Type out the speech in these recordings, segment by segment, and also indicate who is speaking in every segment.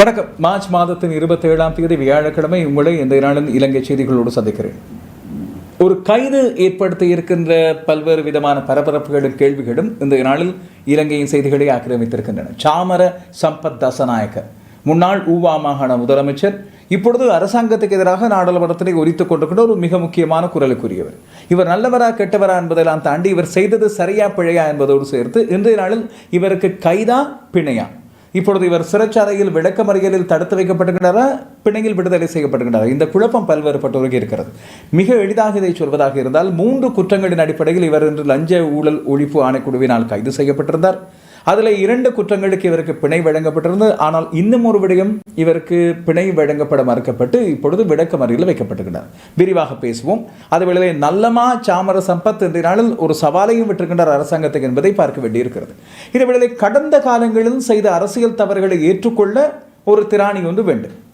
Speaker 1: வணக்கம். மார்ச் மாதத்தின் இருபத்தி ஏழாம் தேதி வியாழக்கிழமை உங்களை இந்த நாளின் இலங்கை செய்திகளோடு சந்திக்கிறேன். ஒரு கைது ஏற்படுத்தி இருக்கின்ற பல்வேறு விதமான பரபரப்புகளும் கேள்விகளும் இந்த நாளில் இலங்கையின் செய்திகளை ஆக்கிரமித்திருக்கின்றன. சாமர சம்பத் தசநாயக்கர் முன்னாள் ஊவா மாகாண முதலமைச்சர் இப்பொழுது அரசாங்கத்துக்கு எதிராக நாடாளுமன்றத்திலே உரித்துக் கொண்டிருக்கிற ஒரு மிக முக்கியமான குரலுக்குரியவர். இவர் நல்லவரா கெட்டவரா என்பதெல்லாம் தாண்டி இவர் செய்தது சரியா பிழையா என்பதோடு சேர்த்து இன்றைய நாளில் இவருக்கு கைதா பிணையா இப்பொழுது இவர் சிறைச்சாலையில் விளக்கமறியலில் தடுத்து வைக்கப்பட்டிருக்கிறாரா பிணையில் விடுதலை செய்யப்பட்டிருக்கிறாரா இந்த குழப்பம் பல்வேறுபட்டோருக்கு இருக்கிறது. மிக எளிதாக இதை சொல்வதாக இருந்தால் மூன்று குற்றங்களின் அடிப்படையில் இவர் இன்று லஞ்ச ஊழல் ஒழிப்பு ஆணைக்குழுவினால் கைது செய்யப்பட்டிருந்தார். அதில் இரண்டு குற்றங்களுக்கு இவருக்கு பிணை வழங்கப்பட்டிருந்தது ஆனால் இன்னும் ஒரு விடயம் இவருக்கு பிணை வழங்கப்பட மறுக்கப்பட்டு இப்பொழுது விளக்கமறியில் வைக்கப்பட்டிருக்கிறார் விரிவாக பேசுவோம். அதுவேளை நல்லமா சாமர சம்பத் இந்த நாளில் ஒரு சவாலையும் விட்டிருக்கின்றார் அரசாங்கத்துக்கு என்பதை பார்க்க வேண்டியிருக்கிறது. இதுவேளை கடந்த காலங்களில் செய்த அரசியல் தவறுகளை ஏற்றுக்கொள்ள ஒரு திராணி ஒன்று வேண்டும்.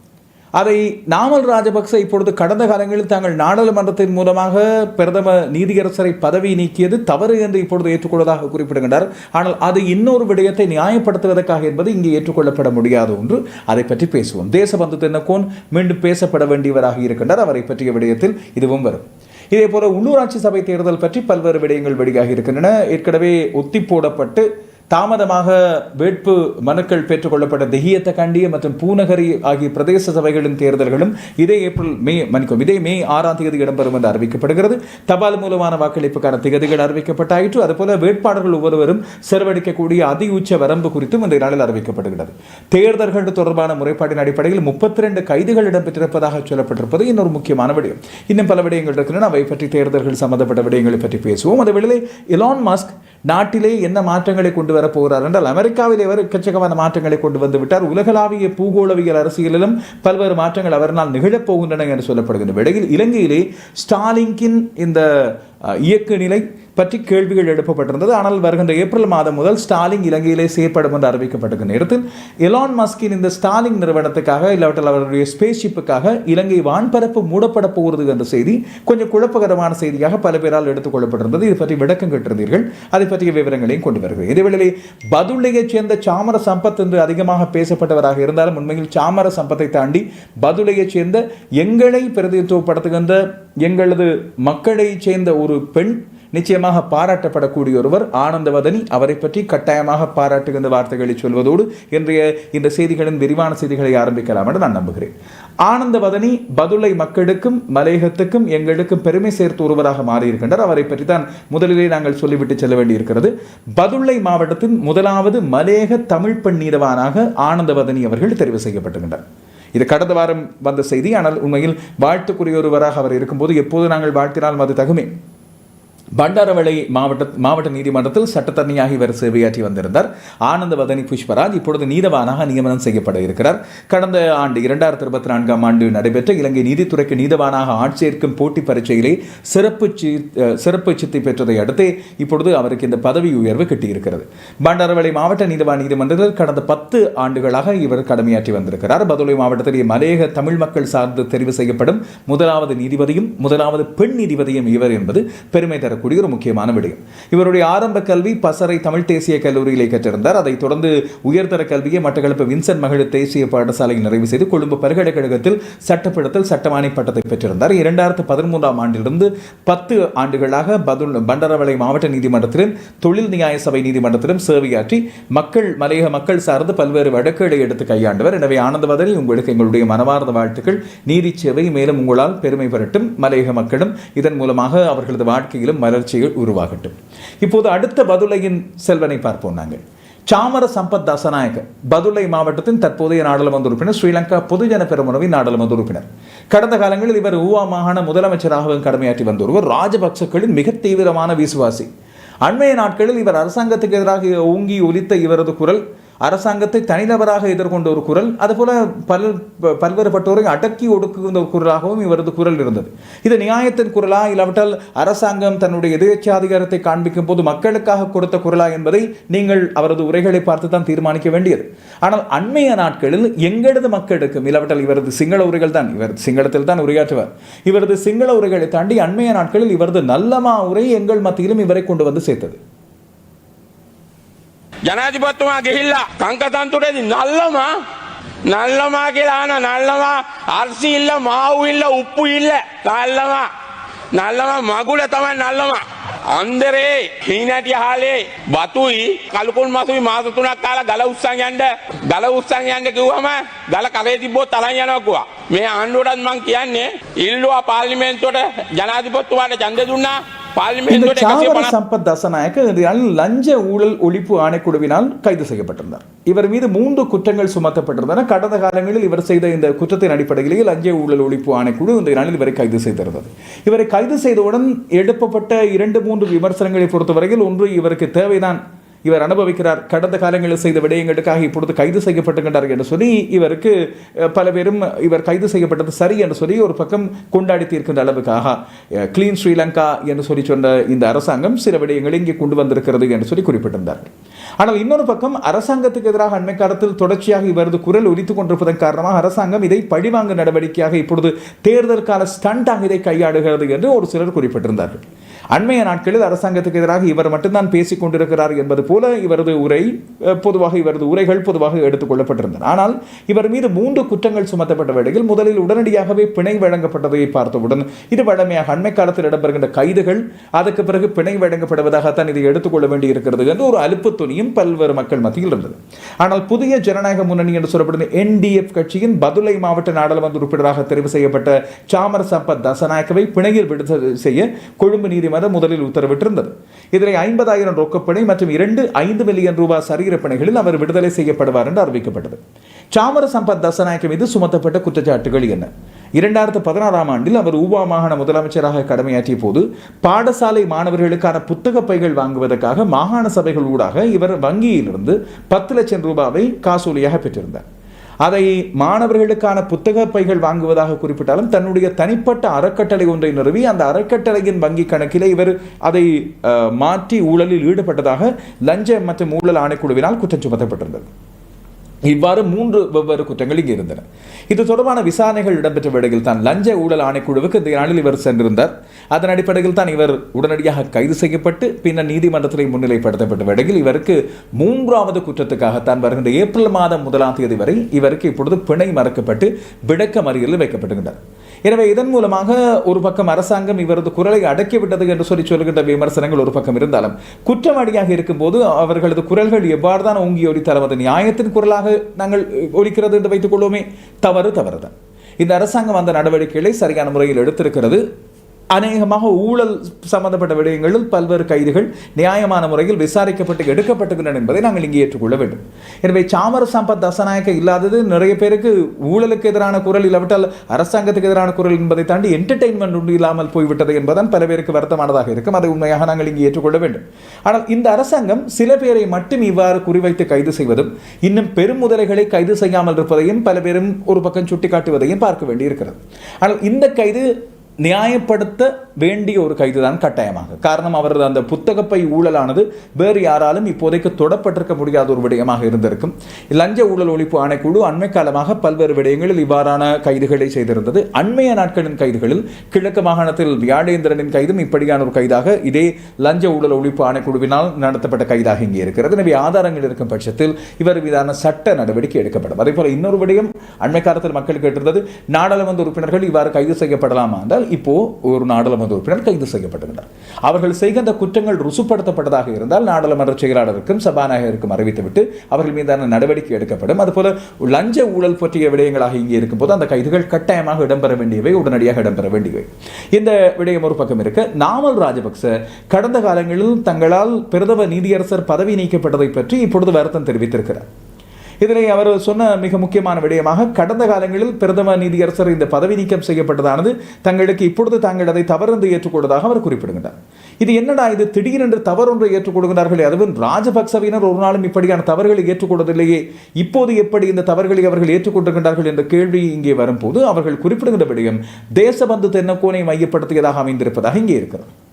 Speaker 1: அதை நாமல் ராஜபக்ச இப்பொழுது கடந்த காலங்களில் தாங்கள் நாடாளுமன்றத்தின் மூலமாக பிரதம நீதியரசரை பதவி நீக்கியது தவறு என்று இப்பொழுது ஏற்றுக்கொள்வதாக குறிப்பிடுகின்றார். ஆனால் அது இன்னொரு விடயத்தை நியாயப்படுத்துவதற்காக என்பது இங்கே ஏற்றுக்கொள்ளப்பட முடியாது ஒன்று. அதை பற்றி பேசுவோம். தேசபந்து தென்னக்கோன் மீண்டும் பேசப்பட வேண்டியவராக இருக்கின்றார். அவரை பற்றிய விடயத்தில் இதுவும் வரும். இதே போல உள்ளூராட்சி சபை தேர்தல் பற்றி பல்வேறு விடயங்கள் வெளியாகி இருக்கின்றன. ஏற்கனவே ஒத்தி போடப்பட்டு தாமதமாக வேட்பு மனுக்கள் பெற்றுக்கொள்ளப்பட்ட தெஹியத்த கண்டிய மற்றும் பூநகரி ஆகிய பிரதேச சபைகளின் தேர்தல்களும் இதே ஏப்ரல் மே மன்னிக்கும் இதே மே ஆறாம் தேதி இடம்பெறும் என்று அறிவிக்கப்படுகிறது. தபால் மூலமான வாக்களிப்புக்கான திகதிகள் அறிவிக்கப்பட்டாயிற்று. அதுபோல வேட்பாளர்கள் ஒவ்வொருவரும் செலவழிக்கக்கூடிய அதி உச்ச வரம்பு குறித்தும் இந்த நாளில் அறிவிக்கப்படுகிறது. தேர்தல்கள் தொடர்பான முறைப்பாட்டின் அடிப்படையில் முப்பத்தி ரெண்டு கைதுகள் இடம்பெற்றிருப்பதாக சொல்லப்பட்டிருப்பது இன்னொரு முக்கியமான விடயம். இன்னும் பல விடயங்கள் இருக்கின்றன. அவை பற்றி தேர்தல்கள் சம்பந்தப்பட்ட விடயங்களை பற்றி பேசுவோம். அதே வேளையில் எலான் மாஸ்க் நாட்டிலே என்ன மாற்றங்களை கொண்டு வரப்போகிறார் என்றால் அமெரிக்காவில் இவர் எக்கச்சக்கமான மாற்றங்களை கொண்டு வந்து விட்டார். உலகளாவிய பூகோளவியல் அரசியலிலும் பல்வேறு மாற்றங்கள் அவரால் நிகழப் போகின்றன என்று சொல்லப்படுகின்ற வேளையில் இலங்கையிலே ஸ்டாலிங்கின் இந்த இயக்க நிலை பற்றி கேள்விகள் எழுப்பப்பட்டிருந்தது. ஆனால் வருகின்ற ஏப்ரல் மாதம் முதல் ஸ்டாலிங் இலங்கையிலே செயற்படும் என்று அறிவிக்கப்பட்டிருக்கிற நேரத்தில் எலான் மஸ்கின் இந்த ஸ்டாலிங் நிறுவனத்துக்காக இல்லாவிட்டால் அவருடைய ஸ்பேஸ்ஷிப்புக்காக இலங்கை வான்பரப்பு மூடப்பட போகிறது என்ற செய்தி கொஞ்சம் குழப்பகரமான செய்தியாக பல பேரால் எடுத்துக்கொள்ளப்பட்டிருந்தது இது பற்றி விளக்கம் கேட்டிருந்தீர்கள். அதை பற்றிய விவரங்களையும் கொண்டு வருகிறது இதேவேளையிலே பதுளையைச் சேர்ந்த சாமர சம்பத் என்று அதிகமாக பேசப்பட்டவராக இருந்தாலும் உண்மையில் சாமர சம்பத்தை தாண்டி பதுளையைச் சேர்ந்த எங்களை பிரதிநிதித்துவப்படுத்துகின்ற எங்களது மக்களைச் சேர்ந்த ஒரு பெண் நிச்சயமாக பாராட்டப்படக்கூடிய ஒருவர் ஆனந்தவதனி அவரை பற்றி கட்டாயமாக பாராட்டுகின்ற வார்த்தைகளை சொல்வதோடு இன்றைய இந்த செய்திகளின் விரிவான செய்திகளை ஆரம்பிக்கலாம் என்று நான் நம்புகிறேன். ஆனந்தவதனி பதுளை மக்களுக்கும் மலையகத்துக்கும் எங்களுக்கும் பெருமை சேர்த்து ஒருவராக மாறியிருக்கின்றார். அவரை பற்றி தான் முதலிலே நாங்கள் சொல்லிவிட்டு செல்ல வேண்டியிருக்கிறது. பதுளை மாவட்டத்தின் முதலாவது மலையக தமிழ் பெண் நீதவானாக ஆனந்தவதனி அவர்கள் தெரிவு செய்யப்பட்டுகின்றனர் இது கடந்த வாரம் வந்த செய்தி. ஆனால் உண்மையில் வாழ்த்துக்குரிய ஒருவராக அவர் இருக்கும்போது எப்போது நாங்கள் வாழ்த்தினாலும் அது தகுமே. பண்டாரவளை மாவட்ட மாவட்ட நீதிமன்றத்தில் சட்டத்தரணியாக இவர் சேவையாற்றி வந்திருந்தார். ஆனந்த வதனி புஷ்பராஜ் இப்பொழுது நீதவானாக நியமனம் செய்யப்பட இருக்கிறார். கடந்த ஆண்டு இரண்டாயிரத்தி இருபத்தி நான்காம் ஆண்டு நடைபெற்ற இலங்கை நீதித்துறைக்கு நீதவானாக ஆட்சியேற்கும் போட்டி பரீட்சையிலே சிறப்பு சிறப்பு சித்தி பெற்றதை அடுத்து இப்பொழுது அவருக்கு இந்த பதவி உயர்வு கிட்டியிருக்கிறது. பண்டாரவளை மாவட்ட நீதவான் நீதிமன்றத்தில் கடந்த பத்து ஆண்டுகளாக இவர் கடமையாற்றி வந்திருக்கிறார். பதுளை மாவட்டத்திலே மலையக தமிழ் மக்கள் சார்ந்து தெரிவு செய்யப்படும் முதலாவது நீதிபதியும் முதலாவது பெண் நீதிபதியும் இவர் என்பது பெருமை தரக்கூடிய ஒரு முக்கியமான விடயம். இவருடைய ஆரம்ப கல்வி பசறை தமிழ் தேசிய கல்லூரியிலே கற்றிருந்தார். அதைத் தொடர்ந்து உயர்தர கல்வியை மட்டக்களப்பு வின்சன் மகளிர் தேசிய பாடசாலையை நிறைவு செய்து கொழும்பு பல்கலைக்கழகத்தில் சட்டப்படத்தில் சட்டமானி பட்டத்தை பெற்றிருந்தார். இரண்டாயிரத்து பதிமூன்றாம் ஆண்டிலிருந்து பத்து ஆண்டுகளாக பதுல் பண்டரவளை மாவட்ட நீதிமன்றத்திலும் தொழில் நியாய சபை நீதிமன்றத்திலும் சேவையாற்றி மக்கள் மலையக மக்கள் சார்ந்து பல்வேறு வழக்குகளை எடுத்து கையாண்டவர். எனவே ஆனந்தவதனி உங்களுக்கு எங்களுடைய மனமார்ந்த வாழ்த்துக்கள். நீதி சேவை மேலும் உங்களால் பெருமை பெறட்டும். மலையக மக்களும் இதன் மூலமாக அவர்களது வாழ்க்கையிலும் மலர்ச்சிகள் உருவாகட்டும். இப்போது அடுத்த பதுலையின் செல்வனை பார்ப்போம் நாங்கள். சாமர சம்பத் தசநாயக்க பதுளை மாவட்டத்தின் தற்போதைய நாடாளுமன்ற உறுப்பினர் ஸ்ரீலங்கா பொதுஜன பெருமுனவின் நாடாளுமன்ற உறுப்பினர். கடந்த காலங்களில் இவர் ஊவா மாகாண முதலமைச்சராகவும் கடமையாற்றி வந்த ஒருவர் ராஜபக்சக்களின் மிக தீவிரமான விசுவாசி. அண்மைய நாட்களில் இவர் அரசாங்கத்துக்கு எதிராக ஓங்கி ஒலித்த இவரது குரல் அரசாங்கத்தை தனிநபராக எதிர்கொண்ட ஒரு குரல் அதுபோல பல் ப- பல்வேறுபட்டோரை அடக்கி ஒடுக்குகின்ற ஒரு குரலாகவும் இவரது குரல் இருந்தது. இது நியாயத்தின் குரலா? இல்லாவிட்டால் அரசாங்கம் தன்னுடைய எதிர்ச்சாதிகாரத்தை காண்பிக்கும் போது மக்களுக்காக கொடுத்த குரலா என்பதை நீங்கள் அவரது உரைகளை பார்த்து தான் தீர்மானிக்க வேண்டியது. ஆனால் அண்மைய நாட்களில் எங்களது மக்களுக்கும் இல்லாவிட்டால் இவரது சிங்கள உரைகள் தான் இவர் சிங்களத்தில் தான் உரையாற்றுவார். இவரது சிங்கள உரைகளை தாண்டி அண்மைய நாட்களில் இவரது நல்லமா உரை எங்கள் மத்தியிலும் இவரை கொண்டு வந்து சேர்த்தது.
Speaker 2: ජනාධිපතිතුමා ගිහිල්ලා කංකතන්තුරේදී නල්ලමා නල්ලමා කියලා ආන නල්ලමා අර්සි ඉල්ල මාවු ඉල්ල උප්පු ඉල්ල නල්ලමා. නල්ලමා මගුල තමයි නල්ලමා. අන්දරේ හීනැටි හාලේ බතුයි කලුකුන් මසුයි මාස තුනක් කාලා ගල උස්සන් යන්න ගල උස්සන් යන්න කිව්වම ගල කරේ තිබ්බොත් තලන් යනවා කිව්වා. මේ ආණ්ඩුවටත් මං කියන්නේ ඉල්ලුවා පාර්ලිමේන්තුවට ජනාධිපතිතුමාට ඡන්දය දුන්නා.
Speaker 1: இந்த சம்பத் தசநாயக்க லஞ்ச ஊழல் ஒழிப்பு ஆணைக்குழுவினால் கைது செய்யப்பட்டிருந்தார். இவர் மீது மூன்று குற்றங்கள் சுமத்தப்பட்டிருந்தன. கடந்த காலங்களில் இவர் செய்த இந்த குற்றத்தின் அடிப்படையிலேயே லஞ்ச ஊழல் ஒழிப்பு ஆணைக்குழு இந்த நாளில் இவரை கைது செய்திருந்தது. இவரை கைது செய்தவுடன் எழுப்பப்பட்ட இரண்டு மூன்று விமர்சனங்களை பொறுத்தவரையில் ஒன்று இவருக்கு தேவைதான். இவர் அனுபவிக்கிறார். கடந்த காலங்களில் செய்த விடயங்களுக்காக இப்பொழுது கைது செய்யப்பட்டுகின்றார் என்று சொல்லி இவருக்கு பல பேரும் இவர் கைது செய்யப்பட்டது சரி என்று சொல்லி ஒரு பக்கம் கொண்டாடி தீர்க்கின்ற அளவுக்காக கிளீன் ஸ்ரீலங்கா என்று சொல்லி சொன்ன இந்த அரசாங்கம் சில விடயங்களை இங்கே கொண்டு வந்திருக்கிறது என்று சொல்லி குறிப்பிட்டிருந்தார்கள் ஆனால் இன்னொரு பக்கம் அரசாங்கத்துக்கு எதிராக அண்மை காலத்தில் தொடர்ச்சியாக இவரது குரல் ஒலித்துக் கொண்டிருப்பதன் காரணமாக அரசாங்கம் இதை பழிவாங்க நடவடிக்கையாக இப்பொழுது தேர்தல் கால ஸ்டண்டாக இதை கையாளுகிறது என்று ஒரு சிலர் குறிப்பிட்டிருந்தார்கள். அண்மைய நாட்களில் அரசாங்கத்துக்கு எதிராக இவர் மட்டும்தான் பேசிக் கொண்டிருக்கிறார் என்பது போல இவரது உரை பொதுவாக இவரது உரைகள் பொதுவாக எடுத்துக் கொள்ளப்பட்டிருந்தன. ஆனால் இவர் மீது மூன்று குற்றங்கள் சுமத்தப்பட்ட வேளையில் முதலில் உடனடியாகவே பிணை வழங்கப்பட்டதை பார்த்தவுடன் இது வழமையாக அண்மை காலத்தில் இடம்பெறுகின்ற கைதுகள் அதற்கு பிறகு பிணை வழங்கப்படுவதாகத்தான் இதை எடுத்துக்கொள்ள வேண்டி இருக்கிறது என்று ஒரு அலுப்பு துணியும் பல்வேறு மக்கள் மத்தியில் இருந்தது. ஆனால் புதிய ஜனநாயக முன்னணி என்று சொல்லப்படுகிற என்டிஎஃப் கட்சியின் பதுளை மாவட்ட நாடாளுமன்ற உறுப்பினராக தெரிவு செய்யப்பட்ட சாமர் சம்பத் தசநாயக்கவை பிணையில் விடுதலை செய்ய கொழும்பு நீதிமன்றம் முதலில் உத்தரவிட்டிருந்தது. இதனை ஐம்பதாயிரம் ரொக்கப்பணி மற்றும் இரண்டு ஐந்து மில்லியன் ரூபாய் சரீர பிணைகளில் அவர் விடுதலை செய்யப்படுவார் என்று அறிவிக்கப்பட்டது. சாமர சம்பத் தசநாயக்க மீது சுமத்தப்பட்ட குற்றச்சாட்டுகள் என்ன? இரண்டாயிரத்து பதினாறாம் ஆண்டில் அவர் ஊவா மாகாண முதலமைச்சராக கடமையாற்றிய போது பாடசாலை மாணவர்களுக்கான புத்தக பைகள் வாங்குவதற்காக மாகாண சபைகள் ஊடாக இவர் வங்கியிலிருந்து பத்து லட்சம் ரூபாவை காசோலியாக பெற்றிருந்தார். அதை மாணவர்களுக்கான புத்தக பைகள் வாங்குவதாக குறிப்பிட்டாலும் தன்னுடைய தனிப்பட்ட அறக்கட்டளை ஒன்றை நிறுவி அந்த அறக்கட்டளையின் வங்கி கணக்கிலே இவர் அதை மாற்றி ஊழலில் ஈடுபட்டதாக லஞ்ச மற்றும் ஊழல் ஆணைக்குழுவினால் குற்றம் சுமத்தப்பட்டிருந்தது. இவ்வாறு மூன்று வெவ்வேறு குற்றங்கள் இங்கே இருந்தன. இது தொடர்பான விசாரணைகள் இடம்பெற்ற வேளையில் தான் லஞ்ச ஊழல் ஆணைக்குழுவுக்கு இந்த நாளில் இவர் சென்றிருந்தார். அதன் அடிப்படையில் தான் இவர் உடனடியாக கைது செய்யப்பட்டு பின்னர் நீதிமன்றத்தில் முன்னிலைப்படுத்தப்பட்ட வேளையில் இவருக்கு மூன்றாவது குற்றத்துக்காகத்தான் வருகின்ற ஏப்ரல் மாதம் முதலாம் தேதி வரை இவருக்கு இப்பொழுது பிணை மறக்கப்பட்டு விடக்க மறியலில் வைக்கப்படுகின்றார் எனவே இதன் மூலமாக ஒரு பக்கம் அரசாங்கம் இவரது குரலை அடக்கிவிட்டது என்று சொல்லி சொல்கின்ற விமர்சனங்கள் ஒரு பக்கம் இருந்தாலும் குற்றவாளியாக இருக்கும்போது அவர்களது குரல்கள் எவ்வாறு தான் ஓங்கி ஒலித்தாலும் அது நியாயத்தின் குரலாக நாங்கள் ஒலிக்கிறது என்று வைத்துக் கொள்வோமே? தவறு தவறுதான். இந்த அரசாங்கம் அந்த நடவடிக்கைகளை சரியான முறையில் எடுத்திருக்கிறது. அநேகமாக ஊழல் சம்பந்தப்பட்ட விடயங்களில் பல்வேறு கைதுகள் நியாயமான முறையில் விசாரிக்கப்பட்டு எடுக்கப்பட்டுகின்றன என்பதை நாங்கள் இங்கே ஏற்றுக்கொள்ள வேண்டும். எனவே சாமர சம்பத் தசநாயக்க இல்லாதது நிறைய பேருக்கு ஊழலுக்கு எதிரான குரல் இல்லாவிட்டால் அரசாங்கத்துக்கு எதிரான குரல் என்பதை தாண்டி என்டர்டெயின்மெண்ட் ஒன்று இல்லாமல் போய்விட்டது என்பதுதான் பல பேருக்கு வருத்தமானதாக இருக்கும். அதை உண்மையாக நாங்கள் இங்கே ஏற்றுக்கொள்ள வேண்டும். ஆனால் இந்த அரசாங்கம் சில பேரை மட்டும் இவ்வாறு குறிவைத்து கைது செய்வதும் இன்னும் பெரும் முதலைகளை கைது செய்யாமல் இருப்பதையும் பல பேரும் ஒரு பக்கம் சுட்டிக்காட்டுவதையும் பார்க்க வேண்டியிருக்கிறது. ஆனால் இந்த கைது நியாயப்படுத்த வேண்டிய ஒரு கைதுதான் கட்டாயமாக. காரணம் அவரது அந்த புத்தகப்பை ஊழலானது வேறு யாராலும் இப்போதைக்கு தொடப்பட்டிருக்க முடியாத ஒரு விடயமாக இருந்திருக்கும். லஞ்ச ஊழல் ஒழிப்பு ஆணைக்குழு அண்மை காலமாக பல்வேறு விடயங்களில் இவ்வாறான கைதுகளை செய்திருந்தது. அண்மைய நாட்களின் கைதுகளில் கிழக்கு மாகாணத்தில் வியாழேந்திரனின் கைதும் இப்படியான ஒரு கைதாக இதே லஞ்ச ஊழல் ஒழிப்பு ஆணைக்குழுவினால் நடத்தப்பட்ட கைதாக இங்கே இருக்கிறது. எனவே ஆதாரங்கள் இருக்கும் பட்சத்தில் இவர் மீதான சட்ட நடவடிக்கை எடுக்கப்படும். அதே போல இன்னொரு விடயம் அண்மை காலத்தில் மக்கள் கேட்டிருந்தது நாடாளுமன்ற உறுப்பினர்கள் இவ்வாறு கைது செய்யப்படலாமா என்றால் இப்போ ஒரு நாடாளுமன்ற உறுப்பினர் கைது செய்யப்பட்டிருந்தார். அவர்கள் செய்கின்ற குற்றங்கள் ருசுப்படுத்தப்பட்டதாக இருந்தால் நாடாளுமன்ற செயலாளருக்கும் சபாநாயகருக்கும் அறிவித்துவிட்டு அவர்கள் மீதான நடவடிக்கை எடுக்கப்படும். அதுபோல லஞ்ச ஊழல் பற்றிய விடயங்களாக இங்கே இருக்கும்போது அந்த கைதுகள் கட்டாயமாக இடம்பெற வேண்டியவை உடனடியாக இடம்பெற வேண்டியவை. இந்த விடயம் ஒரு பக்கம் இருக்க. நாமல் ராஜபக்ச கடந்த காலங்களில் தங்களால் பிரதம நீதியரசர் பதவி நீக்கப்பட்டதை பற்றி இப்பொழுது வருத்தம் தெரிவித்திருக்கிறார். இதிலே அவர் சொன்ன மிக முக்கியமான விடயமாக கடந்த காலங்களில் பிரதம நீதியரசர் இந்த பதவி நீக்கம் செய்யப்பட்டதானது தங்களுக்கு இப்பொழுது தாங்கள் அதை தவறென்று ஏற்றுக்கொண்டதாக அவர் குறிப்பிடுகின்றார். இது என்னடா இது? திடீரென்று தவறொன்றை ஏற்றுக்கொள்கிறார்கள் அதுவும் ராஜபக்சவினர் ஒரு நாளும் இப்படியான தவறுகளை ஏற்றுக்கொண்டதில்லையே. இப்போது எப்படி இந்த தவறுகளை அவர்கள் ஏற்றுக்கொண்டிருக்கின்றார்கள் என்ற கேள்வி இங்கே வரும்போது அவர்கள் குறிப்பிடுகின்ற விடயம் தேசபந்து தென்னக்கோனை மையப்படுத்தியதாக அமைந்திருப்பதாக இங்கே இருக்கிறது.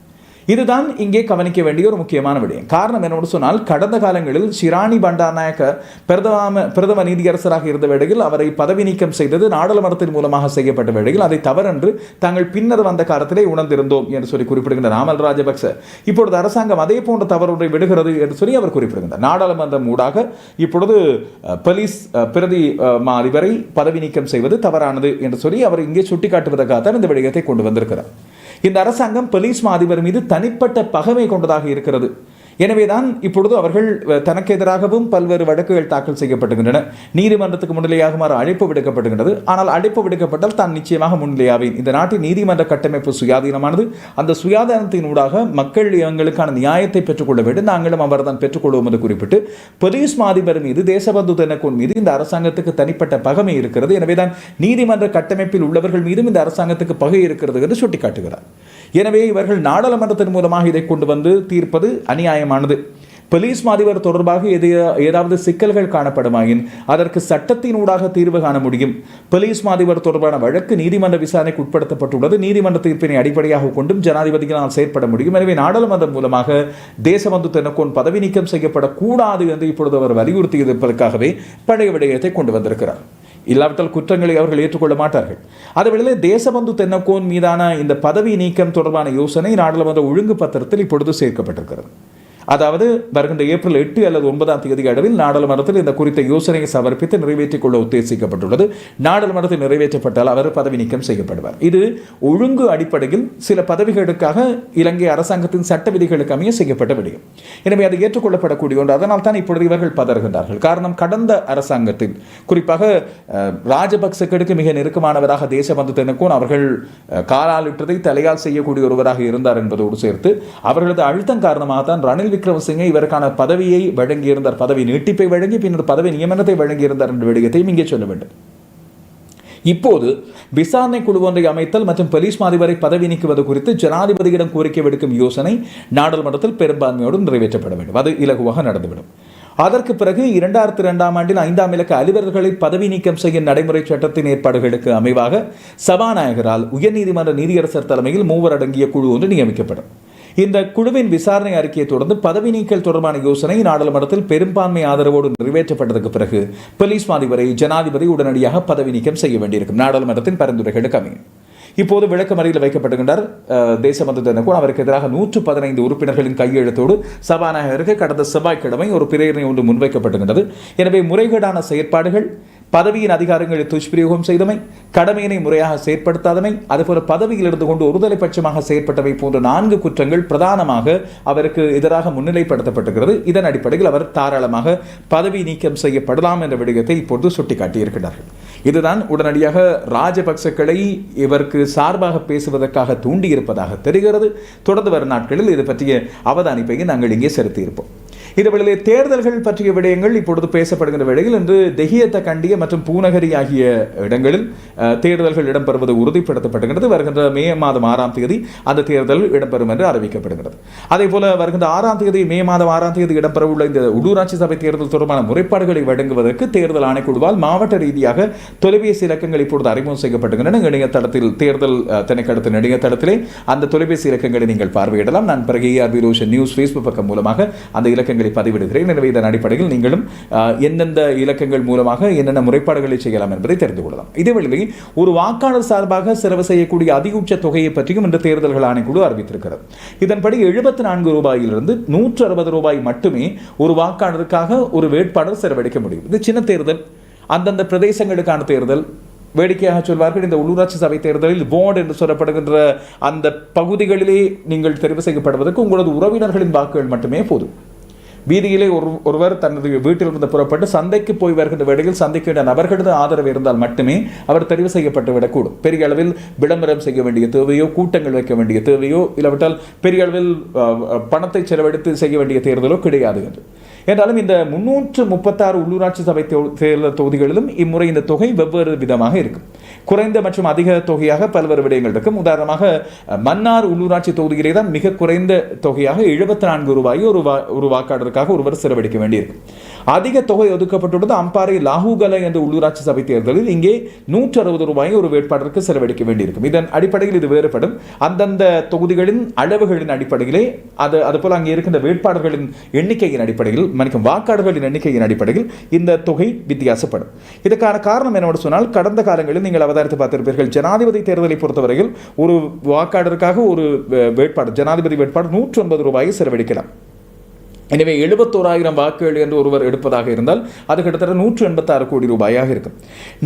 Speaker 1: இதுதான் இங்கே கவனிக்க வேண்டிய ஒரு முக்கியமான விடயம். காரணம் என்னோடு சொன்னால் கடந்த காலங்களில் ஷிராணி பண்டாநாயக்க பிரதம பிரதம நீதியரசராக இருந்த வேளையில் அவரை பதவி நீக்கம் செய்தது நாடாளுமன்றத்தின் மூலமாக செய்யப்பட்ட வேளையில் அதை தவறென்று தாங்கள் பின்னர் வந்த காலத்திலே உணர்ந்திருந்தோம் என்று சொல்லி குறிப்பிடுகின்ற ராமல் ராஜபக்ச. இப்பொழுது அரசாங்கம் அதே போன்ற தவறுகளை விடுகிறது என்று சொல்லி அவர் குறிப்பிடுகின்றார். நாடாளுமன்றம் ஊடாக இப்பொழுது போலீஸ் பிரதி அதிபரை பதவி நீக்கம் செய்வது தவறானது என்று சொல்லி அவர் இங்கே சுட்டிக்காட்டுவதற்காகத்தான் இந்த விடயத்தை கொண்டு வந்திருக்கிறார். இந்த அரசாங்கம் பொலிஸ் அதிபர் மீது தனிப்பட்ட பகைமை கொண்டதாக இருக்கிறது. எனவேதான் இப்பொழுது அவர்கள் தனக்கு எதிராகவும் பல்வேறு வழக்குகள் தாக்கல் செய்யப்படுகின்றன நீதிமன்றத்துக்கு முன்னிலையாகுமாறு அழைப்பு விடுக்கப்படுகின்றது. ஆனால் அழைப்பு விடுக்கப்பட்டால் தான் நிச்சயமாக முன்னிலையாவேன். இந்த நாட்டின் நீதிமன்ற கட்டமைப்பு சுயாதீனமானது. அந்த சுயாதீனத்தின் ஊடாக மக்கள் எங்களுக்கான நியாயத்தை பெற்றுக்கொள்ள வேண்டும். நாங்களும் அவர்தான் பெற்றுக்கொள்வோம் என்று குறிப்பிட்டு போலீஸ் மா அதிபர் மீது தேசபந்து தென்னக்கோன் மீது இந்த அரசாங்கத்துக்கு தனிப்பட்ட பகமை இருக்கிறது. எனவேதான் நீதிமன்ற கட்டமைப்பில் உள்ளவர்கள் மீதும் இந்த அரசாங்கத்துக்கு பகை இருக்கிறது என்று சுட்டிக்காட்டுகிறார். எனவே இவர்கள் நாடாளுமன்றத்தின் மூலமாக இதை கொண்டு வந்து தீர்ப்பது அநியாயமானது. போலீஸ் மாதிபர் தொடர்பாக எது ஏதாவது சிக்கல்கள் காணப்படுமாயின் அதற்கு சட்டத்தினூடாக தீர்வு காண முடியும். போலீஸ் மாதிபர் தொடர்பான வழக்கு நீதிமன்ற விசாரணைக்கு உட்படுத்தப்பட்டுள்ளது. நீதிமன்ற தீர்ப்பினை அடிப்படையாக கொண்டும் ஜனாதிபதிகளால் செயற்பட முடியும். எனவே நாடாளுமன்றம் மூலமாக தேசபந்து தென்னக்கோன் பதவி நீக்கம் செய்யப்படக்கூடாது என்று இப்பொழுது அவர் வலியுறுத்தியிருப்பதற்காகவே பழைய விடயத்தை கொண்டு வந்திருக்கிறார். இல்லாவிட்டால் குற்றங்களை அவர்கள் ஏற்றுக்கொள்ள மாட்டார்கள். அதேவேளையில் தேசபந்து தென்னக்கோன் மீதான இந்த பதவி நீக்கம் தொடர்பான யோசனை நாடாளுமன்ற ஒழுங்கு பத்திரத்தில் இப்பொழுது சேர்க்கப்பட்டிருக்கிறது. அதாவது வருகின்ற ஏப்ரல் எட்டு அல்லது ஒன்பதாம் தேதி அளவில் நாடாளுமன்றத்தில் இந்த குறித்த யோசனையை சமர்ப்பித்து நிறைவேற்றிக் கொள்ள உத்தேசிக்கப்பட்டுள்ளது. நாடாளுமன்றத்தில் நிறைவேற்றப்பட்டால் அவர் பதவி நீக்கம் செய்யப்படுவார். இது ஒழுங்கு அடிப்படையில் சில பதவிகளுக்காக இலங்கை அரசாங்கத்தின் சட்ட விதிகளுக்கு அமைய செய்யப்பட்ட விடயம். எனவே அது ஏற்றுக்கொள்ளப்படக்கூடிய ஒன்று. அதனால் தான் இப்பொழுது இவர்கள் பதறுகின்றார்கள். காரணம் கடந்த அரசாங்கத்தில் குறிப்பாக ராஜபக்சக்களுக்கு மிக நெருக்கமானவராக தேசபந்து தென்னக்கோன் அவர்கள் காலாலிட்டதை தலையால் செய்யக்கூடிய ஒருவராக இருந்தார் என்பதோடு சேர்த்து அவர்களது அழுத்தம் காரணமாக தான் ரணில் விக்ரமசிங்கே இவருக்கான பதவியை வழங்கியிருந்தார். பதவி நீட்டிப்பை வழங்கி பின்னர் பதவி நியமனத்தை வழங்கியிருந்தார் என்ற விடயத்தையும் இங்கே சொல்ல வேண்டும். இப்போது விசாரணை குழு ஒன்றை அமைத்தல் மற்றும் போலீஸ் மாதிபரை பதவி நீக்குவது குறித்து ஜனாதிபதியிடம் கோரிக்கை விடுக்கும் யோசனை நாடாளுமன்றத்தில் பெரும்பான்மையோடு நிறைவேற்றப்பட வேண்டும். அது இலகுவாக நடந்துவிடும். அதற்கு பிறகு இரண்டாயிரத்தி இரண்டாம் ஆண்டில் ஐந்தாம் இலக்க அலுவலர்களை பதவி நீக்கம் செய்யும் நடைமுறை சட்டத்தின் ஏற்பாடுகளுக்கு அமைவாக சபாநாயகரால் உயர்நீதிமன்ற நீதியரசர் தலைமையில் மூவர் அடங்கிய குழு ஒன்று நியமிக்கப்படும். இந்த குழுவின் விசாரணை அறிக்கையை தொடர்ந்து பதவி நீக்கல் தொடர்பான யோசனை நாடாளுமன்றத்தில் பெரும்பான்மை ஆதரவோடு நிறைவேற்றப்பட்டதற்கு பிறகு போலீஸ் மாதிபரை ஜனாதிபதி உடனடியாக பதவி நீக்கம் செய்ய வேண்டியிருக்கும். நாடாளுமன்றத்தின் பரிந்துரைகளுக்கு அமையும். இப்போது விளக்கமறியில் வைக்கப்படுகின்றார் அஹ், தேசபந்து அவருக்கு எதிராக நூற்று பதினைந்து உறுப்பினர்களின் கையெழுத்தோடு சபாநாயகருக்கு கடந்த செவ்வாய்க்கிழமை ஒரு பிரேரணை ஒன்று முன்வைக்கப்படுகின்றது எனவே முறைகேடான செயற்பாடுகள் பதவியின் அதிகாரங்களை துஷ்பிரயோகம் செய்தமை கடமையினை முறையாக செயற்படுத்தாதமை அதுபோல பதவியில் இருந்து கொண்டு ஒருதலை பட்சமாக செயற்பட்டவை போன்ற நான்கு குற்றங்கள் பிரதானமாக அவருக்கு எதிராக முன்னிலைப்படுத்தப்பட்டுகிறது இதன் அடிப்படையில் அவர் தாராளமாக பதவி நீக்கம் செய்யப்படலாம் என்ற விடயத்தை இப்பொழுது சுட்டிக்காட்டியிருக்கிறார்கள் இதுதான் உடனடியாக ராஜபக்சக்களை இவருக்கு சார்பாக பேசுவதற்காக தூண்டியிருப்பதாக தெரிகிறது. தொடர்ந்து வரும் நாட்களில் இது பற்றிய அவதானிப்பையும் நாங்கள் இங்கே செலுத்தியிருப்போம். இதுவேளையிலே தேர்தல்கள் பற்றிய விடயங்கள் இப்பொழுது பேசப்படுகின்ற வேளையில் இன்று தெஹியத்த கண்டிய மற்றும் பூநகரி ஆகிய இடங்களில் தேர்தல்கள் இடம்பெறுவது உறுதிப்படுத்தப்படுகிறது வருகின்ற மே மாதம் ஆறாம் தேதி அந்த தேர்தல் இடம்பெறும் என்று அறிவிக்கப்படுகிறது. அதே போல வருகின்ற ஆறாம் தேதி மே மாதம் ஆறாம் தேதி இடம்பெறவுள்ள இந்த உள்ளூராட்சி சபை தேர்தல் தொடர்பான முறைப்பாடுகளை வழங்குவதற்கு தேர்தல் ஆணைக்குழுவால் மாவட்ட ரீதியாக தொலைபேசி இலக்கங்கள் இப்பொழுது அறிமுகம் செய்யப்படுகின்றன இணையதளத்தில் தேர்தல் திணைக்களத்தின் இணையதளத்திலே அந்த தொலைபேசி இலக்கங்களை நீங்கள் பார்வையிடலாம். நான் பிறகு ஏஆர்பி ரோஷன் நியூஸ் ஃபேஸ்புக் பக்கம் மூலமாக அந்த இலக்கங்கள் பதிவிடுகிறேன். எனவே இதன் அடிப்படையில் நீங்களும் எந்தெந்த இலக்கங்கள் மூலமாக என்னென்ன முறைப்பாடுகளை செய்யலாம் என்பதை தெரிந்து கொள்ளலாம். இதேவேளையில் ஒரு வாக்காளர் சார்பாக செலவு செய்யக்கூடிய அதிகபட்ச தொகையை பற்றியும் இந்த தேர்தல்கள் ஆணைக்குழு அறிவித்திருக்கிறது. இதன்படி எழுபத்தி நான்கு ரூபாயிலிருந்து நூற்று அறுபது ரூபாய் மட்டுமே ஒரு வாக்காளருக்காக ஒரு வேட்பாளர் செலவழிக்க முடியும். இது சின்ன தேர்தல். அந்தந்த பிரதேசங்களுக்கான தேர்தல். வேடிக்கையாக சொல்வார்கள் இந்த உள்ளூராட்சி சபை தேர்தலில் போர்டு என்று சொல்லப்படுகின்ற அந்த பகுதிகளிலே நீங்கள் தெரிவு செய்யப்படுவதற்கு உங்களது உறவினர்களின் வாக்குகள் மட்டுமே போதும். வீதியிலே ஒரு ஒருவர் தனது வீட்டிலிருந்து புறப்பட்டு சந்தைக்கு போய் வருகின்ற வேளையில் சந்தைக்கு நபர்களது ஆதரவு இருந்தால் மட்டுமே அவர் தெரிவு செய்யப்பட்டு விடக்கூடும். பெரிய அளவில் விளம்பரம் செய்ய வேண்டிய தேவையோ கூட்டங்கள் வைக்க வேண்டிய தேவையோ இல்லாவிட்டால் பெரிய அளவில் பணத்தை செலவழித்து செய்ய வேண்டிய தேர்தலோ கிடையாது என்று. என்றாலும் இந்த முன்னூற்று முப்பத்தாறு உள்ளூராட்சி சபை தேர்தல் தொகுதிகளிலும் இம்முறை இந்த தொகை வெவ்வேறு விதமாக இருக்கும். குறைந்த மற்றும் அதிக தொகையாக பல்வேறு விடயங்கள் இருக்கும். உதாரணமாக மன்னார் உள்ளூராட்சி தொகுதியிலே தான் மிக குறைந்த தொகையாக எழுபத்தி நான்கு ரூபாய் ஒரு வா ஒரு வாக்காளருக்காக ஒருவர் செலவழிக்க வேண்டியிருக்கும். அதிக தொகை ஒதுக்கப்பட்டுள்ளது. அம்பாறை லாகூகலை என்ற உள்ளூராட்சி சபை தேர்தலில் இங்கே நூற்று அறுபது ரூபாயை ஒரு வேட்பாளருக்கு செலவழிக்க வேண்டியிருக்கும். இதன் அடிப்படையில் இது வேறுபடும். அந்தந்த தொகுதிகளின் அளவுகளின் அடிப்படையிலே அது அதுபோல் அங்கே இருக்கின்ற வேட்பாளர்களின் எண்ணிக்கையின் அடிப்படையில் மன்னிக்கும் வாக்காளர்களின் எண்ணிக்கையின் அடிப்படையில் இந்த தொகை வித்தியாசப்படும். இதற்கான காரணம் என்னோட சொன்னால் கடந்த காலங்களில் நீங்கள் அவதாரித்து பார்த்திருப்பீர்கள் ஜனாதிபதி தேர்தலை பொறுத்தவரையில் ஒரு வாக்காளருக்காக ஒரு வேட்பாளர் ஜனாதிபதி வேட்பாளர் நூற்றி ஒன்பது ரூபாயை செலவழிக்கலாம். எனவே எழுபத்தோராயிரம் வாக்குகள் என்று ஒருவர் எடுப்பதாக இருந்தால் அது கிட்டத்தட்ட நூற்று எண்பத்தாறு கோடி ரூபாயாக இருக்கும்.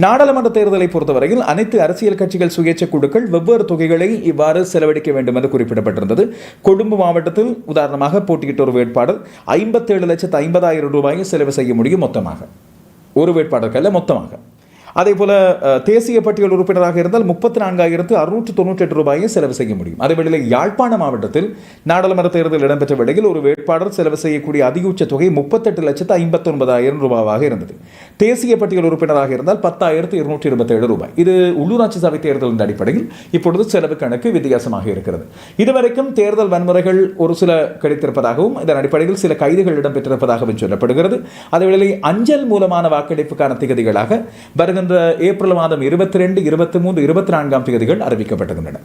Speaker 1: நாடாளுமன்ற தேர்தலை பொறுத்தவரையில் அனைத்து அரசியல் கட்சிகள் சுயேட்சை குழுக்கள் வெவ்வேறு தொகைகளை இவ்வாறு செலவழிக்க வேண்டும் என்று குறிப்பிடப்பட்டிருந்தது. கொழும்பு மாவட்டத்தில் உதாரணமாக போட்டியிட்ட ஒரு வேட்பாளர் ஐம்பத்தேழு லட்சத்து ஐம்பதாயிரம் ரூபாயை செலவு செய்ய முடியும் மொத்தமாக. ஒரு வேட்பாளருக்கல்ல மொத்தமாக. அதே போல தேசிய பட்டியல் உறுப்பினராக இருந்தால் முப்பத்தி நான்காயிரத்து அறுநூற்று தொண்ணூற்றி எட்டு ரூபாயை செலவு செய்ய முடியும். அதே யாழ்ப்பாண மாவட்டத்தில் நாடாளுமன்ற தேர்தல் இடம்பெற்ற வேளையில் ஒரு வேட்பாளர் செலவு செய்யக்கூடிய அதிகபட்ச தொகை முப்பத்தெட்டு லட்சத்து ஐம்பத்தொன்பதாயிரம் ரூபாவாக இருந்தது. தேசிய பட்டியல் உறுப்பினராக இருந்தால் பத்தாயிரத்து இருநூற்றி இருபத்தேழு ரூபாய். இது உள்ளூராட்சி சபை தேர்தலின் அடிப்படையில் இப்பொழுது செலவு கணக்கு வித்தியாசமாக இருக்கிறது. இதுவரைக்கும் தேர்தல் வன்முறைகள் ஒரு சில கிடைத்திருப்பதாகவும் இதன் அடிப்படையில் சில கைதுகள் இடம்பெற்றிருப்பதாகவும் சொல்லப்படுகிறது. அதேவேளை அஞ்சல் மூலமான வாக்கெடுப்புக்கான திகதிகளாக வருகின்ற ஏப்ரல் மாதம் இருபத்தி ரெண்டு இருபத்தி மூன்று இருபத்தி நான்காம் திகதிகள் அறிவிக்கப்பட்டுகின்றன.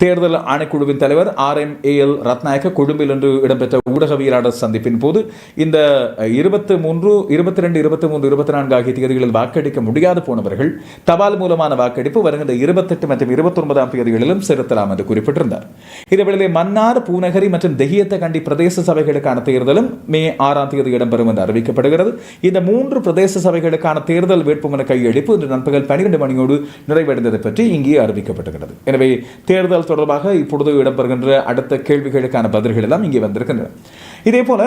Speaker 1: தேர்தல் ஆணைக்குழுவின் தலைவர் R M A L Rathnayake கொழும்பில் இன்று இடம்பெற்ற ஊடகவியலாளர் சந்திப்பின் போது இந்த இருபத்தி மூன்று இருபத்தி ரெண்டு இருபத்தி மூன்று இருபத்தி நான்கு ஆகிய தேதிகளில் வாக்களிக்க முடியாது போனவர்கள் தபால் மூலமான வாக்கெடுப்பு வருகின்ற இருபத்தெட்டு மற்றும் இருபத்தொன்பதாம் தேதிகளிலும் செலுத்தலாம் என்று குறிப்பிட்டிருந்தார். இதேவேளை மன்னார் பூநகரி மற்றும் தெஹியத்த கண்டி பிரதேச சபைகளுக்கான தேர்தலும் மே ஆறாம் தேதி இடம்பெறும் என்று அறிவிக்கப்படுகிறது. இந்த மூன்று பிரதேச சபைகளுக்கான தேர்தல் வேட்புமனு கையளிப்பு இன்று நண்பகல் பனிரெண்டு மணியோடு நிறைவடைந்தது பற்றி இங்கே அறிவிக்கப்பட்டுகிறது எனவே தேர்தல் தொடர்பாக இப்பொழுது இடம்பெறுகின்ற அடுத்த கேள்விகளுக்கான பதில்கள் எல்லாம் இங்கே வந்திருக்கின்றன. இதே போல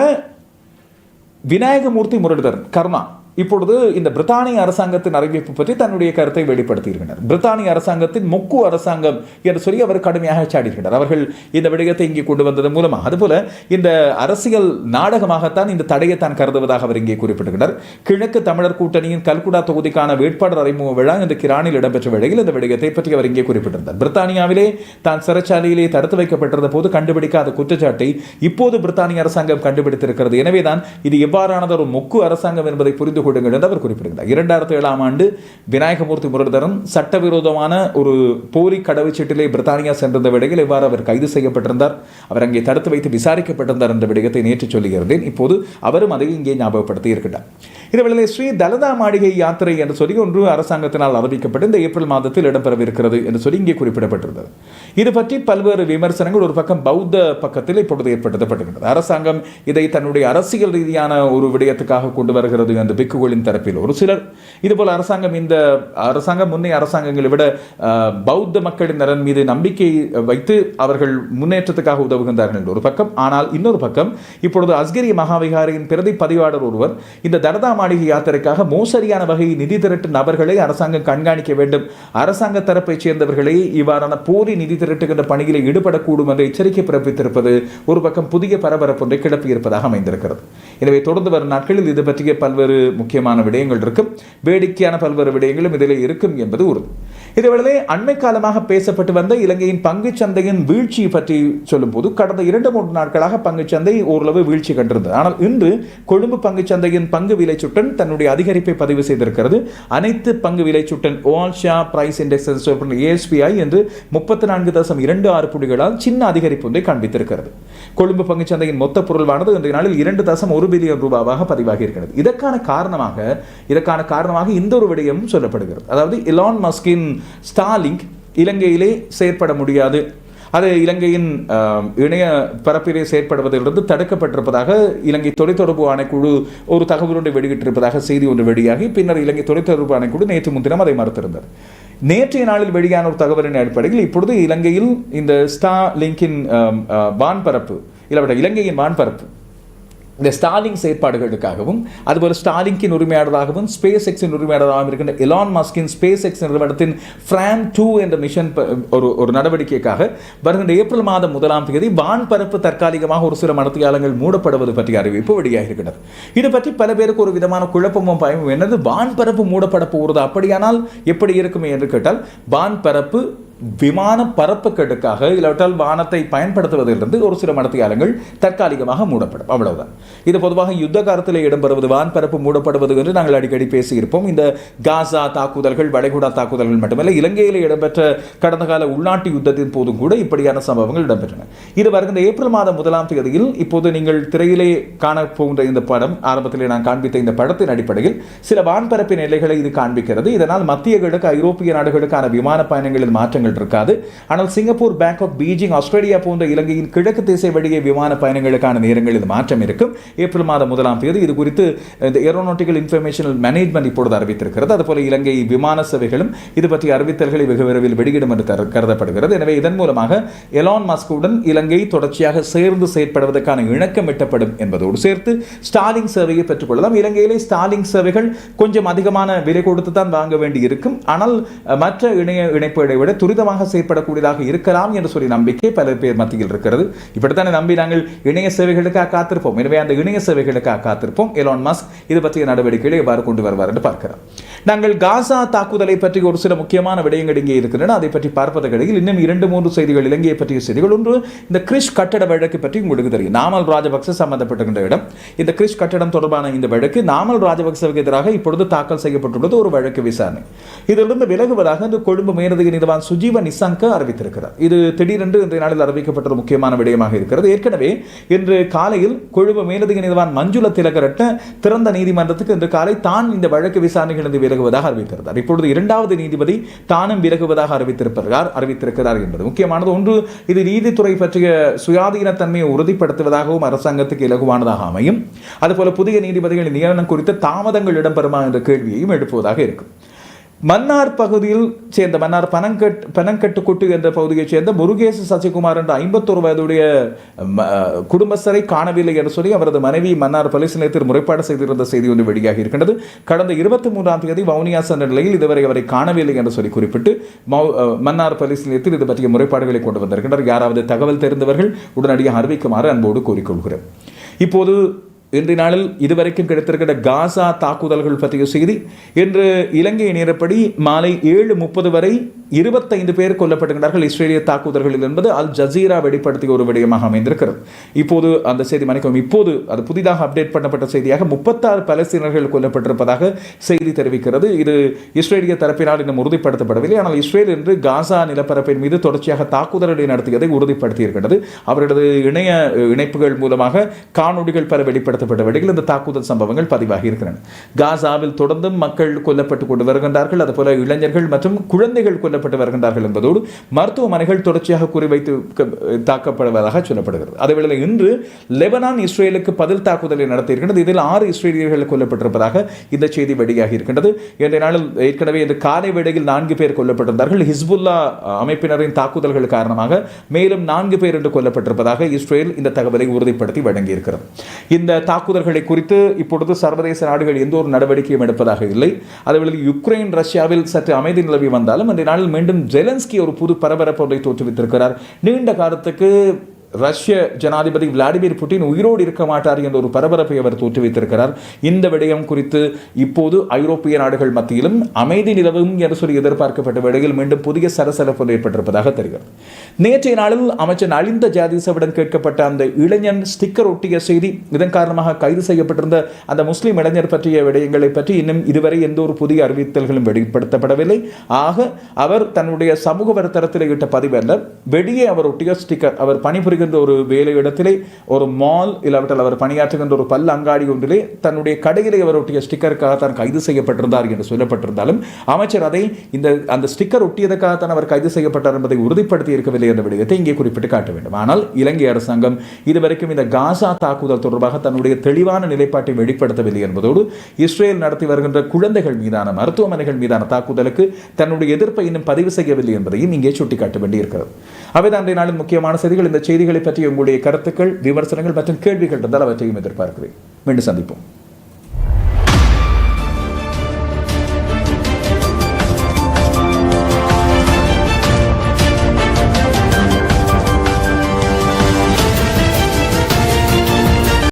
Speaker 1: விநாயகமூர்த்தி முரளிதரன் கர்மா இப்பொழுது இந்த பிரித்தானிய அரசாங்கத்தின் அறிவிப்பு பற்றி தன்னுடைய கருத்தை வெளிப்படுத்தியிருக்கிறார். பிரித்தானிய அரசாங்கத்தின் முக்கு அரசாங்கம் என்று சொல்லி அவர் கடுமையாக சாடியிருக்கிறார். அவர்கள் இந்த விடயத்தை இங்கே கொண்டு வந்ததன் மூலமாக. அதுபோல இந்த அரசியல் நாடகமாகத்தான் இந்த தடையை தான் கருதுவதாக அவர் இங்கே குறிப்பிட்டிருக்கிறார். கிழக்கு தமிழர் கூட்டணியின் கல்குடா தொகுதிக்கான வேட்பாளர் அறிமுக விழா இந்த கிரானில் இடம்பெற்ற வேளையில் இந்த விடயத்தை பற்றி அவர் இங்கே குறிப்பிட்டிருந்தார். பிரித்தானியாவிலே தான் சிறைச்சாலையிலே தடுத்து வைக்கப்பட்டிருந்த போது கண்டுபிடிக்காத குற்றச்சாட்டை இப்போது பிரித்தானிய அரசாங்கம் கண்டுபிடித்திருக்கிறது. எனவேதான் இது எவ்வாறானது ஒரு முக்கு அரசாங்கம் என்பதை புரிந்து கொள்ளுங்கள் என்று அவர் குறிப்பிடுகிறார். இரண்டாயிரத்தி ஏழாம் ஆண்டு விநாயகமூர்த்தி முரளிதரன் சட்டவிரோதமான ஒரு போலி கடவுச்சீட்டிலே பிரித்தானியா சென்றிருந்த விடையில் இவ்வாறு அவர் கைது செய்யப்பட்டிருந்தார். அவர் அங்கே தடுத்து வைத்து விசாரிக்கப்பட்டிருந்தார் என்ற விடயத்தை நேற்று சொல்லுகிறேன். இப்போது அவரும் அதை இங்கே ஞாபகப்படுத்தி இருக்கிறார் இதுவேளை ஸ்ரீ தலதா மாளிகை யாத்திரை என்று சொல்லி ஒன்று அரசாங்கத்தினால் அறிவிக்கப்பட்டு இந்த ஏப்ரல் மாதத்தில் இடம்பெறவிருக்கிறது என்று சொல்லி இங்கே குறிப்பிடப்பட்டிருந்தது. இது பற்றி பல்வேறு விமர்சனங்கள் ஒரு பக்கம் பௌத்த பக்கத்தில் இப்பொழுது ஏற்படுத்தப்பட்டிருக்கிறது அரசாங்கம் இதை தன்னுடைய அரசியல் ரீதியான ஒரு விடயத்துக்காக கொண்டு வருகிறது என்று பிக்குகளின் தரப்பில் ஒரு சிலர். இதுபோல் அரசாங்கம் இந்த அரசாங்கம் முன்னைய அரசாங்கங்களை விட பௌத்த மக்களின் நலன் மீது நம்பிக்கை வைத்து அவர்கள் முன்னேற்றத்துக்காக உதவுகின்றார்கள் என்று ஒரு பக்கம். ஆனால் இன்னொரு பக்கம் இப்பொழுது அஸ்கிரி மகாவிகாரியின் பிரதி பதிவாளர் ஒருவர் இந்த தரதா மாளிகை யாத்திரைக்காக மோசடியான வகையில் நிதி திரட்டு நபர்களை அரசாங்கம் கண்காணிக்க வேண்டும். அரசாங்க தரப்பைச் சேர்ந்தவர்களை இவ்வாறான போலி நிதி திரட்டுகின்ற பணியில் ஈடுபடக்கூடும் என்ற எச்சரிக்கை பிறப்பித்திருப்பது ஒரு பக்கம் புதிய பரபரப்பு ஒன்றை கிளப்பியிருப்பதாக அமைந்திருக்கிறது. எனவே தொடர்ந்து வரும் நாட்களில் இது பற்றிய பல்வேறு முக்கியமான விடயங்கள் இருக்கும். வேடிக்கையான பல்வேறு விடயங்களும் இதில் இருக்கும் என்பது உறுதி. இதேவேளை அண்மை காலமாக பேசப்பட்டு வந்த இலங்கையின் பங்குச் சந்தையின் வீழ்ச்சி பற்றி சொல்லும்போது கடந்த இரண்டு மூன்று நாட்களாக பங்குச் சந்தை ஓரளவு வீழ்ச்சி கண்டிருந்தது. ஆனால் இன்று கொழும்பு பங்குச் சந்தையின் பங்கு விலை சுட்டன் தன்னுடைய அதிகரிப்பை பதிவு செய்திருக்கிறது. அனைத்து பங்கு விலை சுட்டன் ஓல் பிரைஸ் இண்டெக்ஸ் ஏஎஸ்பிஐ என்று முப்பத்தி நான்கு தசம் இரண்டு ஆறு புள்ளிகளால் சின்ன அதிகரிப்பு ஒன்றை காண்பித்திருக்கிறது. கொழும்பு பங்குச் சந்தையின் மொத்த பொருள்வானது இன்றைய நாளில் இரண்டு தசம் ஒரு பில்லியன் ரூபாவாக பதிவாகி இருக்கிறது இதற்கான காரணமாக இதற்கான காரணமாக இந்த ஒரு விடயமும் சொல்லப்படுகிறது. அதாவது இலான் மஸ்கின் ஸ்டாலிங்க் இலங்கையிலே செயற்பட முடியாது. அது இலங்கையின் இணைய பரப்பிலே செயற்படுவதிலிருந்து தடுக்கப்பட்டிருப்பதாக இலங்கை தொலைத்தொடர்பு ஆணைக்குழு ஒரு தகவல் ஒன்றை வெளியிட்டிருப்பதாக செய்தி ஒன்று வெளியாகி பின்னர் இலங்கை தொலைத்தொடர்பு ஆணைக்குழு நேற்று முன்தினம் அதை மறுத்திருந்தது. நேற்றைய நாளில் வெளியான ஒரு தகவலின் அடிப்படையில் இப்பொழுது இலங்கையில் இந்த ஸ்டா லிங்கின் வான்பரப்பு இல்லை இலங்கையின் வான்பரப்பு இந்த ஸ்டாலிங் செயற்பாடுகளுக்காகவும் அதுபோல் ஸ்டாலிங்கின் உரிமையாளராகவும் ஸ்பேஸ் எக்ஸின் உரிமையாளராகவும் இருக்கின்ற எலான் மாஸ்கின் ஸ்பேஸ் எக்ஸ் நிறுவனத்தின் ஃப்ரான் டூ என்ற மிஷன் ப- ஒரு ஒரு நடவடிக்கைக்காக வருகின்ற ஏப்ரல் மாதம் முதலாம் தேதி வான்பரப்பு தற்காலிகமாக ஒரு சில மனத்தியாலங்கள் மூடப்படுவது பற்றிய அறிவிப்பு வெளியாகியிருக்கிறது இது பற்றி பல பேருக்கு ஒரு விதமான குழப்பமும் பயமும் என்னது? வான்பரப்பு மூடப்பட போகிறது அப்படியானால் எப்படி இருக்குமே என்று கேட்டால் வான்பரப்பு விமான பரப்புகளுக்காக இல்லாவிட்டால் வானத்தை பயன்படுத்துவதிலிருந்து ஒரு சில மடத்தியாலங்கள் தற்காலிகமாக மூடப்படும். அவ்வளவுதான். இது பொதுவாக யுத்த காலத்தில் இடம்பெறுவது வான்பரப்பு மூடப்படுவது என்று நாங்கள் அடிக்கடி பேசியிருப்போம். இந்த காசா தாக்குதல்கள் வளைகுடா தாக்குதல்கள் மட்டுமல்ல இலங்கையில் இடம்பெற்ற கடந்த கால உள்நாட்டு யுத்தத்தின் போதும் கூட இப்படியான சம்பவங்கள் இடம்பெற்றன. இது வருகின்ற ஏப்ரல் மாதம் முதலாம் தேதியில் இப்போது நீங்கள் திரையிலே காண போகின்ற இந்த படம் ஆரம்பத்திலே நான் காண்பித்த இந்த படத்தின் அடிப்படையில் சில வான்பரப்பின் எல்லைகளை இது காண்பிக்கிறது. இதனால் மத்திய கிழக்கு ஐரோப்பிய நாடுகளுக்கான விமான பயணங்களில் மாற்றங்கள் இருக்காது. ஆனால் சிங்கப்பூர் பேங்காக் பீஜிங் ஆஸ்திரேலியா போன்ற இலங்கையின் கிழக்கு திசை வழியே விமான பயணங்களுக்கான நேரங்களில் மாற்றம் இருக்கும். ஏப்ரல் மாதம் முதலாம் தேதி இது குறித்து இந்த ஏரோநாட்டிக்கல் இன்ஃபர்மேஷனல் மேனேஜ்மெண்ட் இப்பொழுது அறிவித்திருக்கிறது. அதுபோல இலங்கை விமான சேவைகளும் இது பற்றிய அறிவித்தல்களை வெகு விரைவில் வெளியிடும் என்று கருதப்படுகிறது. எனவே இதன் மூலமாக எலான் மாஸ்குடன் இலங்கை தொடர்ச்சியாக சேர்ந்து செயற்படுவதற்கான இணக்கம் எட்டப்படும் என்பதோடு சேர்த்து ஸ்டாலிங் சேவையை பெற்றுக்கொள்ளலாம். இலங்கையிலே ஸ்டாலிங் சேவைகள் கொஞ்சம் அதிகமான விலை கொடுத்து தான் வாங்க வேண்டி இருக்கும் ஆனால் மற்ற இணைய இணைப்புகளை விட துரிதமாக செயற்படக்கூடியதாக இருக்கலாம் என்று சொல்லி நம்பிக்கை பல பேர் மத்தியில் இருக்கிறது. இப்படித்தானே நம்பி நாங்கள் இணைய சேவைகளுக்காக காத்திருப்போம். எனவே அந்த இணைய சேவைகளுக்காக காத்திருப்போம். எலான் மஸ்க் இது பற்றிய நடவடிக்கைகளை எவ்வாறு கொண்டு வருவார் என்று பார்க்கிறோம். நாங்கள் காசா தாக்குதலை பற்றி ஒரு சில முக்கியமான விடயங்கள் இங்கே இருக்கின்றன. அதை பற்றி பார்ப்பதற்கிடையில் இன்னும் இரண்டு மூன்று செய்திகள் இலங்கையை பற்றிய செய்திகள். ஒன்று இந்த கிறிஷ் கட்டட வழக்கு பற்றி உங்களுக்கு தெரியும். நாமல் ராஜபக்ச சம்பந்தப்பட்டிருக்கின்ற இடம். இந்த கிறிஷ் கட்டடம் தொடர்பான இந்த வழக்கு நாமல் ராஜபக்சவுக்கு எதிராக இப்பொழுது தாக்கல் செய்யப்பட்டுள்ளது. ஒரு வழக்கு விசாரணை. இதிலிருந்து விலகுவதாக இந்த கொழும்பு மேலதிக நீதிவான் சுஜீவ நிசாங்க அறிவித்திருக்கிறார். இது திடீரென்று இன்றைய நாளில் அறிவிக்கப்பட்ட முக்கியமான விடயமாக இருக்கிறது. ஏற்கனவே இன்று காலையில் கொழும்பு மேலதிக நீதிவான் மஞ்சுள திலகரட்ட திறந்த நீதிமன்றத்துக்கு இன்று காலை தான் இந்த வழக்கு விசாரணைகளிலிருந்து விலகுவதாக அறிவித்திருந்தார். இப்பொழுது இரண்டாவது நீதிபதி தானும் விலகுவதாக அறிவித்திருப்பார் அறிவித்திருக்கிறார் என்பது முக்கியமானது. ஒன்று இது நீதித்துறை பற்றிய சுயாதீனத்தன்மையை உறுதிப்படுத்துவதாகவும் அரசாங்கத்துக்கு இலகுவானதாக அமையும். அதுபோல புதிய நீதிபதிகளின் நியமனம் குறித்த தாமதங்கள் இடம்பெறுமா என்ற கேள்வியையும் எழுப்புவதாக இருக்கும். மன்னார் பகுதியில் சேர்ந்த மன்னார் பனங்கட் பனங்கட்டுக்குட்டு என்ற பகுதியைச் சேர்ந்த முருகேச சசிகுமார் என்ற ஐம்பத்தொரு வயதுடைய ம, குடும்பஸ்தரை காணவில்லை என்று சொல்லி அவரது மனைவி மன்னார் போலீஸ் நிலையத்தில் முறைப்பாடு செய்திருந்த செய்தி ஒன்று வெளியாகி இருக்கின்றது. கடந்த இருபத்தி மூன்றாம் தேதி வவுனியா சென்ற நிலையில் இதுவரை அவரை காணவில்லை என்று சொல்லி குறிப்பிட்டு மன்னார் போலீஸ் நிலையத்தில் இது பற்றிய முறைப்பாடுகளை கொண்டு வந்திருக்கின்றனர் யாராவது தகவல் தெரிந்தவர்கள் உடனடியாக அறிவிக்குமாறு அன்போடு கூறிக்கொள்கிறேன். இப்போது இன்றைய நாளில் இதுவரைக்கும் கிடைத்திருக்கிற காசா தாக்குதல்கள் பற்றிய செய்தி இன்று இலங்கை நேரப்படி மாலை ஏழு முப்பது வரை இருபத்தைந்து பேர் கொல்லப்பட்டிருக்கிறார்கள் இஸ்ரேலிய தாக்குதல்களில் என்பது அல் ஜசீரா வெளிப்படுத்திய ஒரு விடயமாக அமைந்திருக்கிறது. இப்போது அந்த செய்தி மன்னிக்கவும் இப்போது அது புதிதாக அப்டேட் பண்ணப்பட்ட செய்தியாக முப்பத்தாறு பலஸ்தீனர்கள் கொல்லப்பட்டிருப்பதாக செய்தி தெரிவிக்கிறது. இது இஸ்ரேலிய தரப்பினால் இன்னும் உறுதிப்படுத்தப்படவில்லை. ஆனால் இஸ்ரேல் என்று காசா நிலப்பரப்பின் மீது தொடர்ச்சியாக தாக்குதல்களை நடத்தியதை உறுதிப்படுத்தியிருக்கிறது. அவர்களது இணைய இணைப்புகள் மூலமாக காணொளிகள் பல வெளிப்படுத்தப்பட்ட வழியில் இந்த தாக்குதல் சம்பவங்கள் பதிவாகி இருக்கின்றன காசாவில் தொடர்ந்தும் மக்கள் கொல்லப்பட்டு கொண்டு வருகின்றார்கள். அதுபோல இளைஞர்கள் மற்றும் குழந்தைகள் கொல்லப்பட்டு வருகின்றார்கள் என்பதோடு மருத்துவமனைகள் தொடர்ச்சியாக குறிவைத்து தாக்கப்படுவதாக சொல்லப்படுகிறது. அதேவேளை இன்று லெபனான் இஸ்ரேலுக்கு பதில் தாக்குதலை நடத்தியிருக்கின்றது. இதில் ஆறு இஸ்ரேலியர்கள் கொல்லப்பட்டிருப்பதாக இந்த செய்தி வெளியாகி இருக்கின்றது. இன்றைய நாளில் ஏற்கனவே இந்த காலை வேளையில் நான்கு பேர் கொல்லப்பட்டிருந்தார்கள். ஹிஸ்புல்லா அமைப்பினரின் தாக்குதல்கள் காரணமாக மேலும் நான்கு பேர் என்று கொல்லப்பட்டிருப்பதாக இஸ்ரேல் இந்த தகவலை உறுதிப்படுத்தி வழங்கியிருக்கிறது. இந்த தாக்குதல்களை குறித்து இப்பொழுது சர்வதேச நாடுகள் எந்த ஒரு நடவடிக்கையும் எடுப்பதாக இல்லை. அதேவேளை யுக்ரைன் ரஷ்யாவில் சற்று அமைதி நிலவி வந்தாலும் இன்றைய மீண்டும் ஜெலன்ஸ்கி ஒரு புது பரபரப்பு ஒன்றை தோற்றுவித்திருக்கிறார். நீண்ட காலத்துக்கு ரஷ்ய ஜனாதிபதி விளாடிமிர் புட்டின் உயிரோடு இருக்க மாட்டார் என்ற ஒரு பரபரப்பை அவர் தோற்றுவித்திருக்கிறார். இந்த விடயம் குறித்து இப்போது ஐரோப்பிய நாடுகள் மத்தியிலும் அமைதி நிலவும் என்று சொல்லி எதிர்பார்க்கப்பட்ட வேளையில் மீண்டும் புதிய சரசரப்பு ஏற்பட்டிருப்பதாக தெரிகிறது. நேற்றைய நாளில் அமைச்சர் அழிந்த ஜாதிசவுடன் கேட்கப்பட்ட அந்த இளைஞன் ஸ்டிக்கர் ஒட்டிய செய்தி இதன் காரணமாக கைது செய்யப்பட்டிருந்த அந்த முஸ்லீம் இளைஞர் பற்றிய விடயங்களை பற்றி இன்னும் இதுவரை எந்த ஒரு புதிய அறிவித்தல்களும் வெளிப்படுத்தப்படவில்லை. ஆக அவர் தன்னுடைய சமூக வலைத்தளத்தில் இட்ட பதிவல்ல வெளியே அவர் ஒட்டிய ஸ்டிக்கர் அவர் பணிபுரிகின்ற ஒரு வேலை இடத்திலே ஒரு மால் இல்லாவிட்டால் அவர் பணியாற்றுகின்ற ஒரு பல் அங்காடி ஒன்றிலே தன்னுடைய கடையிலே அவர் ஒட்டிய ஸ்டிக்கருக்காக தான் கைது செய்யப்பட்டிருந்தார் என்று சொல்லப்பட்டிருந்தாலும் அமைச்சர் அதை இந்த அந்த ஸ்டிக்கர் ஒட்டியதற்காகத்தான் அவர் கைது செய்யப்பட்டார் என்பதை உறுதிப்படுத்தி இருக்கவில்லை என்ற விடயத்தை இங்கே குறிப்பிட்டு காட்ட வேண்டும். ஆனால் இலங்கை அரசாங்கம் இதுவரைக்கும் இந்த காசா தாக்குதல் தொடர்பாக தன்னுடைய தெளிவான நிலைப்பாட்டை வெளிப்படுத்தவில்லை என்பதோடு இஸ்ரேல் நடத்தி வருகின்ற குழந்தைகள் மீதான மருத்துவமனைகள் மீதான தாக்குதலுக்கு தன்னுடைய எதிர்ப்பை இன்னும் பதிவு செய்யவில்லை என்பதையும் இங்கே சுட்டிக்காட்ட வேண்டியிருக்கிறது. அவைதான் அன்றைய நாளின் முக்கியமான செய்திகள். இந்த செய்திகள் பற்றி உங்களுடைய கருத்துக்கள் விமர்சனங்கள் மற்றும் கேள்விகள் இருந்தால் அவற்றையும் எதிர்பார்க்கிறேன். மீண்டும் சந்திப்போம்.